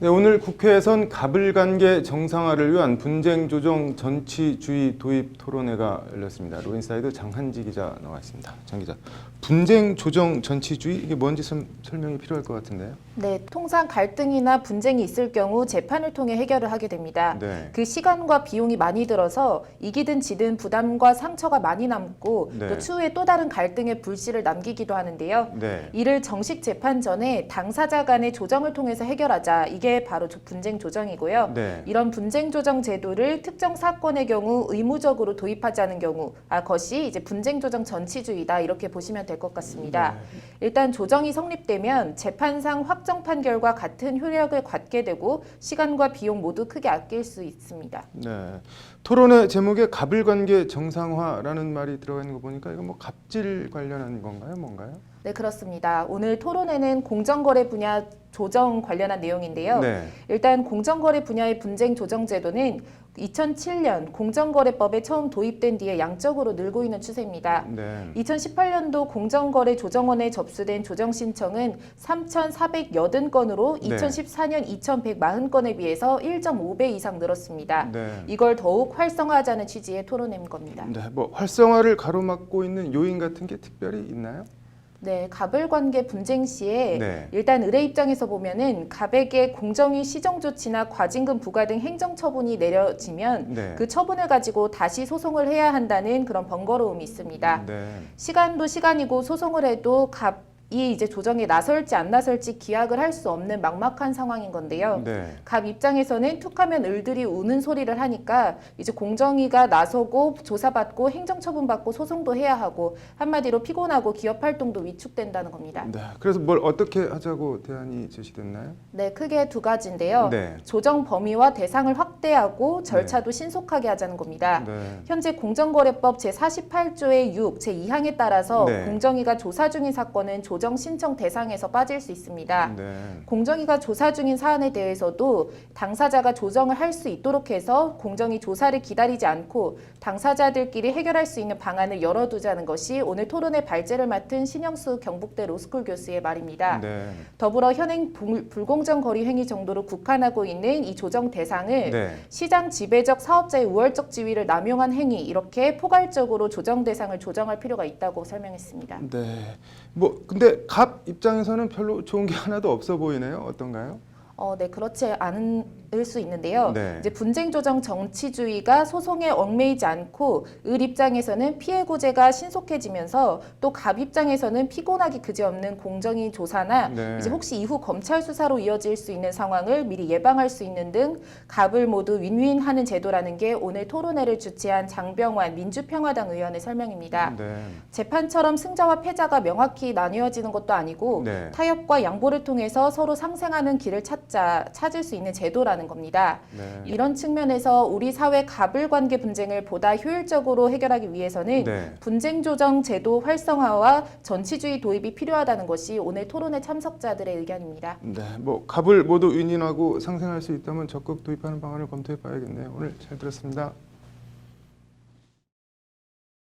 네, 오늘 국회에선 가불관계 정상화를 위한 분쟁 조정 정치주의 도입 토론회가 열렸습니다. 로인사이드 장한지 기자 나와 있습니다. 장 기자, 분쟁 조정 정치주의 이게 뭔지 좀 설명이 필요할 것 같은데요. 네, 통상 갈등이나 분쟁이 있을 경우 재판을 통해 해결을 하게 됩니다. 네. 그 시간과 비용이 많이 들어서 이기든 지든 부담과 상처가 많이 남고 네. 또 추후에 또 다른 갈등의 불씨를 남기기도 하는데요. 네. 이를 정식 재판 전에 당사자 간의 조정을 통해서 해결하자. 이게 바로 조- 분쟁 조정이고요. 네. 이런 분쟁 조정 제도를 특정 사건의 경우 의무적으로 도입하지 않은 경우, 아 것이 이제 분쟁 조정 전치주의다 이렇게 보시면 될 것 같습니다. 네. 일단 조정이 성립되면 재판상 확정 판결과 같은 효력을 갖게 되고 시간과 비용 모두 크게 아낄 수 있습니다. 네. 토론회 제목에 가불관계 정상화라는 말이 들어가 있는 거 보니까 이거 뭐 갑질 관련한 건가요, 뭔가요? 네 그렇습니다. 오늘 토론회는 공정거래 분야 조정 관련한 내용인데요. 네. 일단 공정거래 분야의 분쟁 조정 제도는 2007년 공정거래법에 처음 도입된 뒤에 양적으로 늘고 있는 추세입니다. 네. 2018년도 공정거래 조정원에 접수된 조정 신청은 3,480건으로 네. 2014년 2,140건에 비해서 1.5배 이상 늘었습니다. 네. 이걸 더욱 활성화하자는 취지의 토론회인 겁니다. 네. 뭐 활성화를 가로막고 있는 요인 같은 게 특별히 있나요? 네, 갑을 관계 분쟁 시에 네. 일단 의뢰 입장에서 보면은 갑에게 공정위 시정 조치나 과징금 부과 등 행정 처분이 내려지면 네. 그 처분을 가지고 다시 소송을 해야 한다는 그런 번거로움이 있습니다. 네. 시간도 시간이고 소송을 해도 갑 이 이제 조정에 나설지 안 나설지 기약을 할 수 없는 막막한 상황인 건데요. 네. 갑 입장에서는 툭하면 을들이 우는 소리를 하니까 이제 공정위가 나서고 조사받고 행정처분받고 소송도 해야 하고 한마디로 피곤하고 기업 활동도 위축된다는 겁니다. 네. 그래서 뭘 어떻게 하자고 대안이 제시됐나요? 네, 크게 두 가지인데요. 네. 조정 범위와 대상을 확대하고 절차도 신속하게 하자는 겁니다. 네. 현재 공정거래법 제48조의 6, 제2항에 따라서 네. 공정위가 조사 중인 사건은 조정 신청 대상에서 빠질 수 있습니다. 네. 공정위가 조사 중인 사안에 대해서도 당사자가 조정을 할 수 있도록 해서 공정위 조사를 기다리지 않고 당사자들끼리 해결할 수 있는 방안을 열어두자는 것이 오늘 토론의 발제를 맡은 신영수 경북대 로스쿨 교수의 말입니다. 네. 더불어 현행 불- 불공정 거리 행위 정도로 국한하고 있는 이 조정 대상을 네. 시장 지배적 사업자의 우월적 지위를 남용한 행위 이렇게 포괄적으로 조정 대상을 조정할 필요가 있다고 설명했습니다. 네. 뭐 근데 갑 입장에서는 별로 좋은 게 하나도 없어 보이네요. 어떤가요? 어, 네, 그렇지 않을 수 있는데요. 네. 이제 분쟁 조정 정치주의가 소송에 얽매이지 않고 을 입장에서는 피해 구제가 신속해지면서 또 갑 입장에서는 피곤하기 그지없는 공정위 조사나 네. 이제 혹시 이후 검찰 수사로 이어질 수 있는 상황을 미리 예방할 수 있는 등 갑을 모두 윈윈하는 제도라는 게 오늘 토론회를 주최한 장병환 민주평화당 의원의 설명입니다. 네. 재판처럼 승자와 패자가 명확히 나뉘어지는 것도 아니고 네. 타협과 양보를 통해서 서로 상생하는 길을 찾자 찾을 수 있는 제도라는 겁니다. 네. 이런 측면에서 우리 사회 갑을 관계 분쟁을 보다 효율적으로 해결하기 위해서는 네. 분쟁 조정 제도 활성화와 전치주의 도입이 필요하다는 것이 오늘 토론회 참석자들의 의견입니다. 네. 뭐 갑을 모두 윈윈하고 상생할 수 있다면 적극 도입하는 방안을 검토해 봐야겠네요. 오늘 잘 들었습니다.